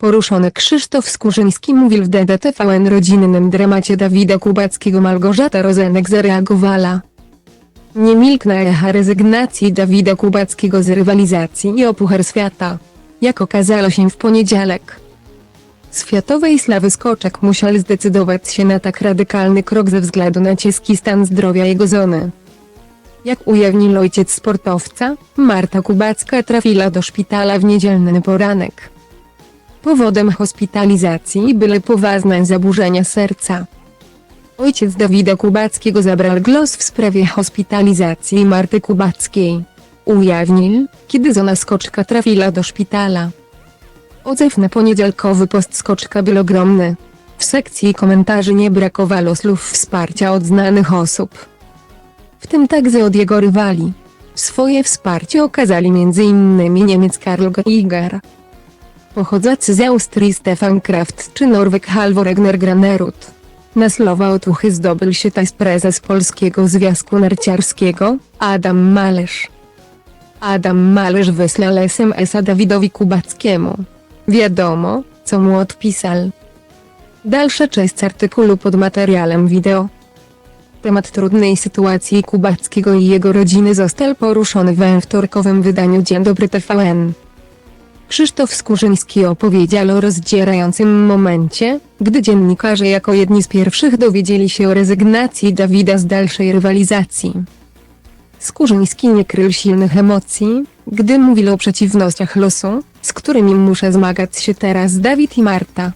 Poruszony Krzysztof Skurzyński mówił w DDTVN rodzinnym dramacie Dawida Kubackiego Malgorzata Rozenek zareagowała. Nie milknę echa rezygnacji Dawida Kubackiego z rywalizacji o Puchar Świata. Jak okazało się w poniedziałek. Światowej sławy skoczek musiał zdecydować się na tak radykalny krok ze względu na cieski stan zdrowia jego żony. Jak ujawnił ojciec sportowca, Marta Kubacka trafiła do szpitala w niedzielny poranek. Powodem hospitalizacji były poważne zaburzenia serca. Ojciec Dawida Kubackiego zabrał głos w sprawie hospitalizacji Marty Kubackiej. Ujawnił, kiedy żona skoczka trafiła do szpitala. Odzew na poniedziałkowy post skoczka był ogromny. W sekcji komentarzy nie brakowało słów wsparcia od znanych osób. W tym także od jego rywali. Swoje wsparcie okazali m.in. Niemiec Karl Geiger, pochodzący z Austrii Stefan Kraft czy Norweg Halvor Egner Granerud. Na słowa otuchy zdobył się też prezes Polskiego Związku Narciarskiego, Adam Malerz. Adam Malerz wysłał SMS-a Dawidowi Kubackiemu. Wiadomo, co mu odpisał. Dalsza część artykułu pod materiałem wideo. Temat trudnej sytuacji Kubackiego i jego rodziny został poruszony we wtorkowym wydaniu Dzień Dobry TVN. Krzysztof Skurzyński opowiedział o rozdzierającym momencie, gdy dziennikarze jako jedni z pierwszych dowiedzieli się o rezygnacji Dawida z dalszej rywalizacji. Skurzyński nie krył silnych emocji, gdy mówił o przeciwnościach losu, z którymi muszę zmagać się teraz Dawid i Marta.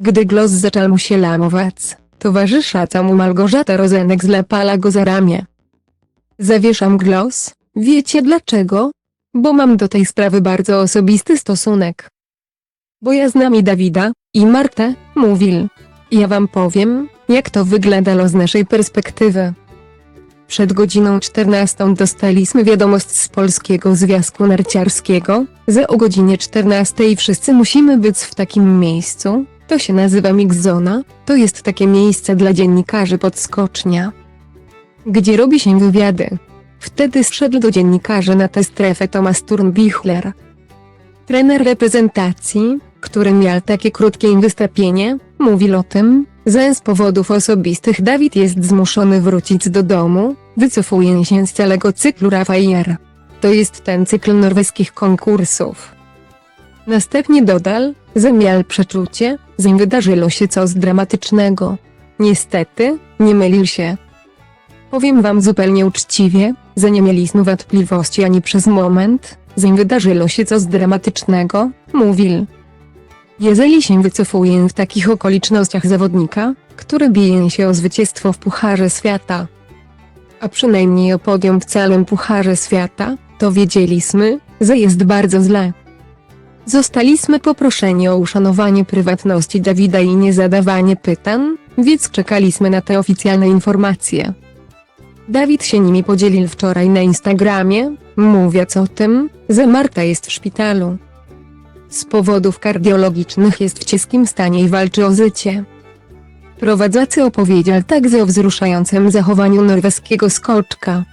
Gdy głos zaczął mu się lamować, towarzysza mu Malgorzata Rozenek zlepala go za ramię. Zawieszam głos, wiecie dlaczego? Bo mam do tej sprawy bardzo osobisty stosunek. Bo ja znam i Dawida, i Martę, mówił. Ja wam powiem, jak to wyglądało z naszej perspektywy. Przed godziną 14 dostaliśmy wiadomość z Polskiego Związku Narciarskiego, że o godzinie 14 wszyscy musimy być w takim miejscu, to się nazywa Mixzona, to jest takie miejsce dla dziennikarzy podskocznia, gdzie robi się wywiady. Wtedy zszedł do dziennikarzy na tę strefę Thomas Turnbichler. Trener reprezentacji, który miał takie krótkie wystąpienie, mówił o tym, że z powodów osobistych Dawid jest zmuszony wrócić do domu, wycofuje się z całego cyklu Rafajer. To jest ten cykl norweskich konkursów. Następnie dodał, że miał przeczucie, że wydarzyło się coś dramatycznego. Niestety, nie mylił się. Powiem wam zupełnie uczciwie, że nie mieliśmy wątpliwości ani przez moment, że wydarzyło się coś dramatycznego, mówił. Jeżeli się wycofuje w takich okolicznościach zawodnika, który bije się o zwycięstwo w Pucharze Świata, a przynajmniej o podium w całym Pucharze Świata, to wiedzieliśmy, że jest bardzo źle. Zostaliśmy poproszeni o uszanowanie prywatności Dawida i nie zadawanie pytań, więc czekaliśmy na te oficjalne informacje. Dawid się nimi podzielił wczoraj na Instagramie, mówiąc o tym, że Marta jest w szpitalu. Z powodów kardiologicznych jest w ciężkim stanie i walczy o życie. Prowadzący opowiedział także o wzruszającym zachowaniu norweskiego skoczka.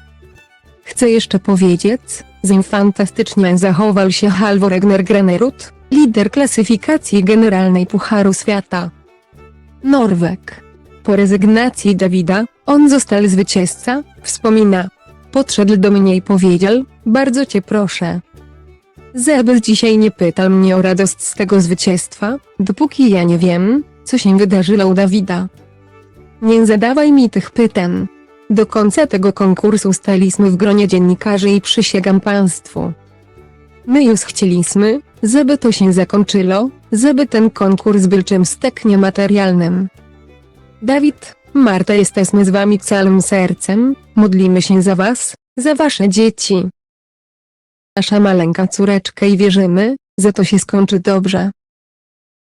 Chcę jeszcze powiedzieć, że fantastycznie zachował się Halvor Egner Granerud, lider klasyfikacji generalnej Pucharu Świata. Norweg. Po rezygnacji Dawida, on został zwycięzca, wspomina. Podszedł do mnie i powiedział, bardzo cię proszę. Zebes dzisiaj nie pytał mnie o radość z tego zwycięstwa, dopóki ja nie wiem, co się wydarzyło u Dawida. Nie zadawaj mi tych pytań. Do końca tego konkursu staliśmy w gronie dziennikarzy i przysięgam państwu. My już chcieliśmy, żeby to się zakończyło, żeby ten konkurs był czymś tak niematerialnym. Dawid, Marta jesteśmy z wami całym sercem, modlimy się za was, za wasze dzieci. Nasza maleńka córeczka i wierzymy, że to się skończy dobrze.